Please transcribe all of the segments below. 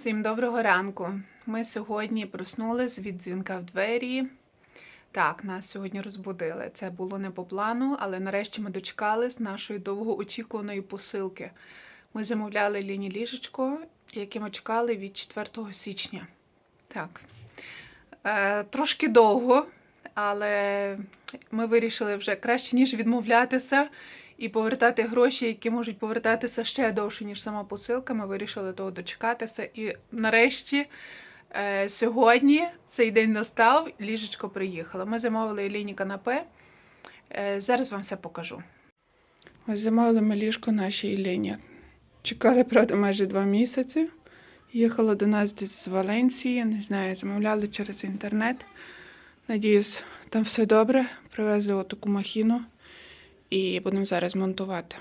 Всім доброго ранку. Ми сьогодні проснулись від дзвінка в двері. Так, нас сьогодні розбудили. Це було не по плану, але нарешті ми дочекались нашої довгоочікуваної посилки. Ми замовляли ліні ліжечко, яке ми чекали від 4 січня. Так. Е, трошки довго, але ми вирішили вже краще, ніж відмовлятися і повертати гроші, які можуть повертатися ще довше, ніж сама посилка. Ми вирішили того дочекатися. І нарешті е, сьогодні цей день настав, ліжечко приїхало. Ми замовили лінії канапе. Е, зараз вам все покажу. Ось замовили ми ліжко нашій Іллені. Чекали, правда, майже два місяці. Їхала до нас десь з Валенції, не знаю, замовляли через інтернет. Надіюсь, там все добре. Привезли отаку махіну і будемо зараз монтувати.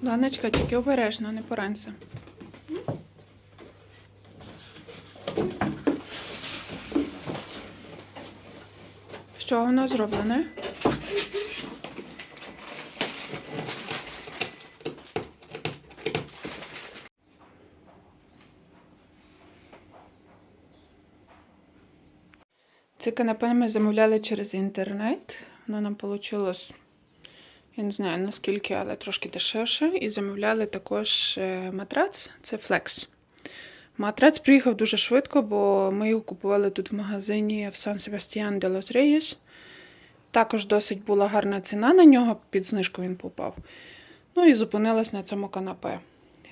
Донечка, тільки обережно, не поранься. Що воно зроблене? Це канапе ми замовляли через інтернет. Воно нам вийшло я не знаю наскільки, але трошки дешевше. І замовляли також е, матрац, це Flex. Матрац приїхав дуже швидко, бо ми його купували тут в магазині в Сан Себастьян де Лос Рейєс. Також досить була гарна ціна на нього, під знижку він попав. Ну і зупинилась на цьому канапе.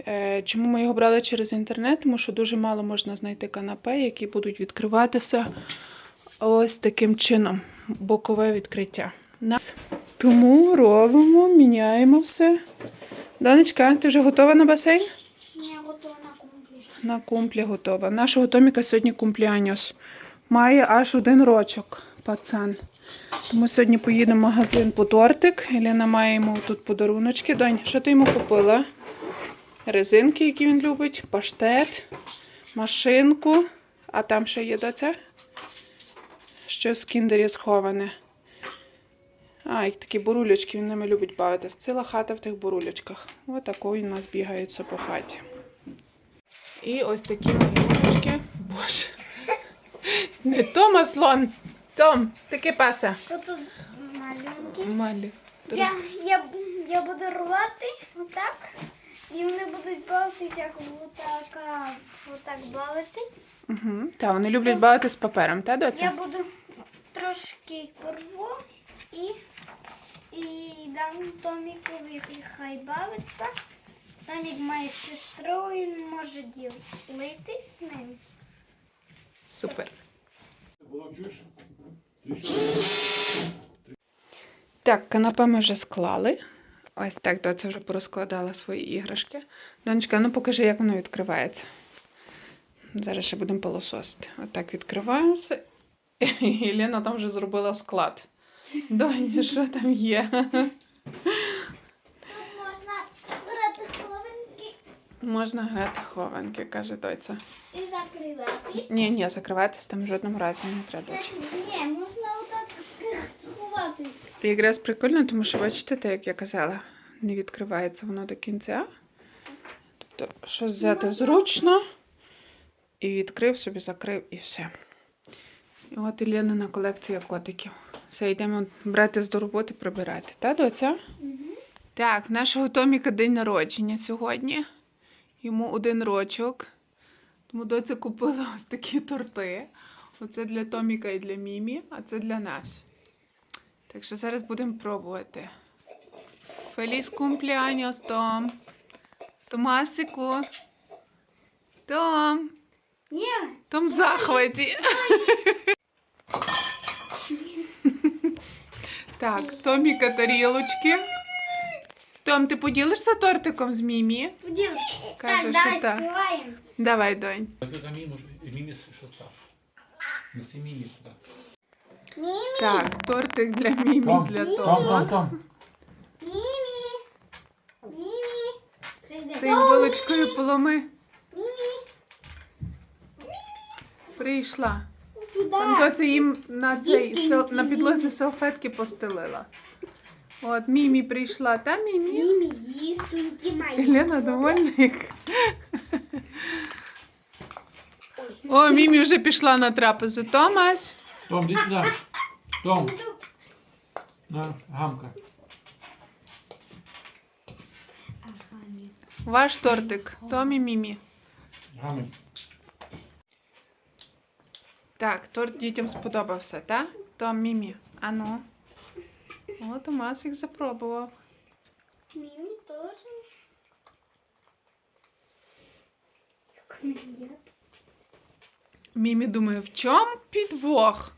Е, Чому ми його брали через інтернет? Тому що дуже мало можна знайти канапе, які будуть відкриватися ось таким чином. Бокове відкриття. Тому робимо, міняємо все. Донечка, ти вже готова на басейн? Я готова на кумплі. На кумплі готова. Нашого Томіка сьогодні кумпліаніос. Має аж один рочок, пацан. Тому сьогодні поїдемо в магазин по тортик. Еліна має йому тут подаруночки. Донь, що ти йому купила? Резинки, які він любить, паштет, машинку. А там що є доця? Щось в кіндері сховане. А, і такі бурулечки, він ними любить бавитись. Ціла хата в тих бурулечках. Отакою у нас бігаються по хаті. І ось такі малюночки. Боже. Не Тома слон. Том, таке паса. Тут маленький. Малі. Я, я, я буду рвати отак. І вони будуть бавитись, як отак, а, отак бавити. Угу. Та, вони люблять бавити з папером, та Я буду трошки порву і, і дам Томікові хай бавиться. Томік має сестру і може ділити з ним. Супер. Так, канапе ми вже склали. Ось так доця вже порозкладала свої іграшки. Донечка, ну покажи, як воно відкривається. Зараз ще будемо пилососити. Отак відкривається. І Лена там вже зробила склад. Доня, що там є? Можна брати хованки Можна грати хованки, каже доця. і закриватись. Ні, ні, закриватись там в жодному разі не треба. Ні, можна отак сховатись. І якраз прикольно, тому що бачите, так як я казала, не відкривається воно до кінця. Тобто, щось взяти зручно і відкрив собі, закрив і все. І от і колекція котиків. Все, йдемо брати до роботи, прибирати. Та, доця? Так, в нашого Томіка день народження сьогодні. Йому один рочок. Тому доця купила ось такі торти. Оце для Томіка і для Мімі, а це для нас. Так що зараз будемо пробувати. Феліс кумпліаніос, Том. Томасику. Том. Ні, Том в захваті. так, Томіка тарілочки. Том, ти поділишся тортиком з Мімі? поділ. Каже, Так, що давай так. співаємо. Давай, донь. Мімі, Мімі? Неси Мімі. Мімі, Так, тортик для Мімі, Том, для Том, Тома. Том, Том. Мімі. Ти їх булочкою поломи. Мімі, Прийшла. сюди. Там доця їм на цей Їсти сел- на підлозі салфетки постелила. От Мімі прийшла. Та Мімі. Мімі, їстуньки мої. Лена довольна їх. О, Мімі вже пішла на трапезу. Томас. Том, иди сюда. Том, на, гамка. Ага, ні. Ваш тортик. Том і Мімі. Гамай. Так, торт дітям сподобався, так? Том, Мімі. Ану. О, Томас їх запробував. Мімі теж. Мімі думає, в чому підвох?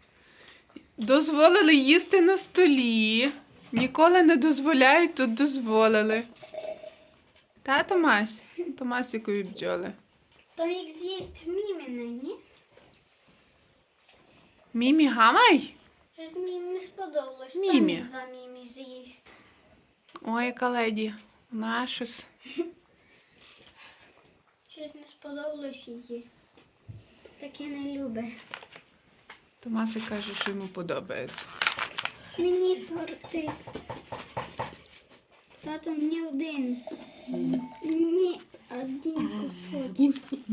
Дозволили їсти на столі. Ніколи не дозволяють, тут дозволили. Та, Томась? Томасікові бджоли. То їх з'їсть Міміна, ні? Мімі, гамай? Щось мені не сподобалось. Мімі. Мімі. за Мімі з'їсть. Ой, яка леді. Вона щось. Щось не сподобалось її. Таке не любить. Томасик каже, що йому подобається. Мені тортик. Тато не один. Ні, один кусочок.